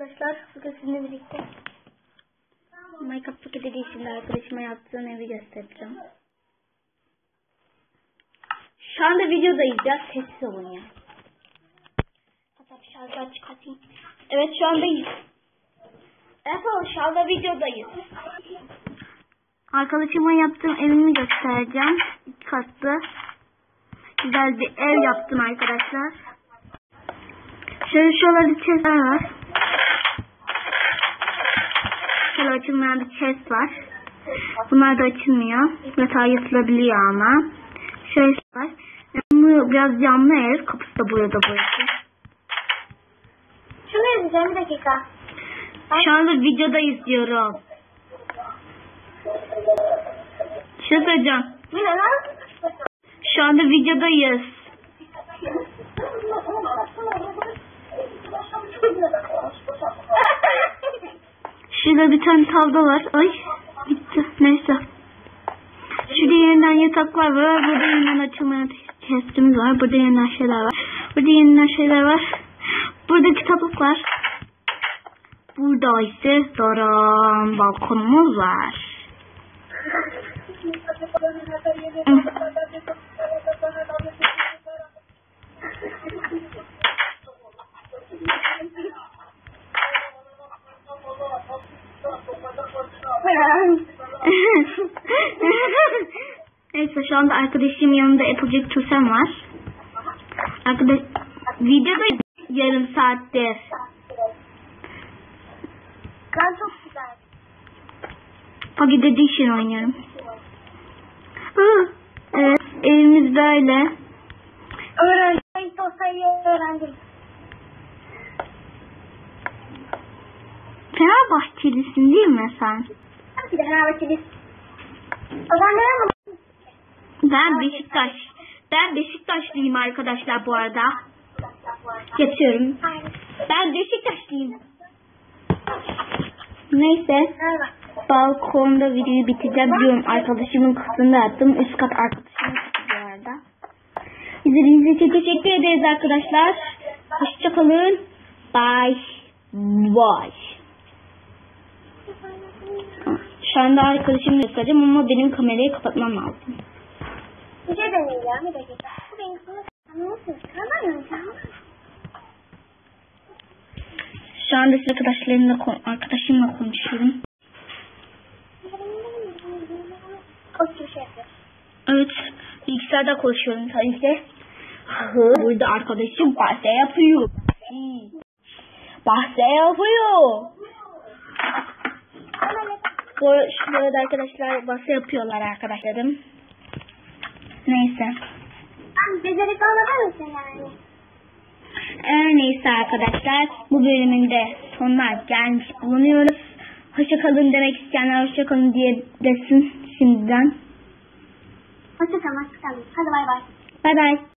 Arkadaşlar bugün sizinle birlikte Minecraft Pocket Edition'da arkadaşıma yaptığım evi göstereceğim. Şu anda videodayız ya sessiz olun ya. Hatta bir şarkı çıkartayım. Evet şu andayız. Evet şu anda videodayız. Arkadaşıma yaptığım evimi göstereceğim. İki katlı. Güzel bir ev yaptım arkadaşlar. Şöyle şuralarda chestler var. Şöyle açılmayan bir chest var. Bunlar da açılmıyor. Yatağa yatılabiliyor ama. Şöyle var. Bu biraz camlı ev. Kapısı da burada burası. Şunu yazacağım bir dakika. Şu anda videoda izliyorum. Şey söyleyeceğim. Bu ne lan? Şu anda videodayız. Şurada bir tane tavla var. Ay gitti. Neyse. Şurada yeniden yataklar var. Burada yeniden açılmayan chestimiz var. Burada yeniden şeyler var. Burada yeniden şeyler var. Burada kitaplık var. Burada ise daran balkonumuz var. Neyse şu anda arkadaşım yanında Applejack Tusen var. Arkadaş videoda yarım saattir. Lan çok güzel. Pocket Edition oynuyorum. Hı, Evet evimiz böyle. Öğrendim. Dosyayı öğrendim. Fenerbahçelisin değil mi sen? Bir de Fenerbahçeliyiz. O zaman ne yapalım? Ben Beşiktaş. Ben Beşiktaşlıyım arkadaşlar bu arada. Geçiyorum. Aynen. Ben Beşiktaşlıyım. Neyse. Balkonda videoyu bitireceğim diyorum. Arkadaşımın kısmında yaptım. Üst kat arkadaşımın bu arada. İzlediğiniz için teşekkür ederiz arkadaşlar. Hoşçakalın. Bye. Bye. Anda arkadaşımla göstereceğim ama benim kamerayı kapatmam lazım. Bir şey deneyeceğim bir dakika. Bu benim kızım. Nasıl? Tamam mı? Şu anda size arkadaşlarımla arkadaşımla konuşuyorum. Evet. Bilgisayarda konuşuyorum tabii ki. Burada arkadaşım bahse yapıyor. Bahse yapıyor. Şurada arkadaşlar bahse yapıyorlar arkadaşlarım. Neyse. Sen becerikli olabilir misin yani? Her neyse arkadaşlar bu bölümün de sonuna gelmiş bulunuyoruz. Hoşçakalın demek isteyenler hoşçakalın diye desin şimdiden. Hoşçakalın, hoşçakalın. Hadi bay bay. Bay bay.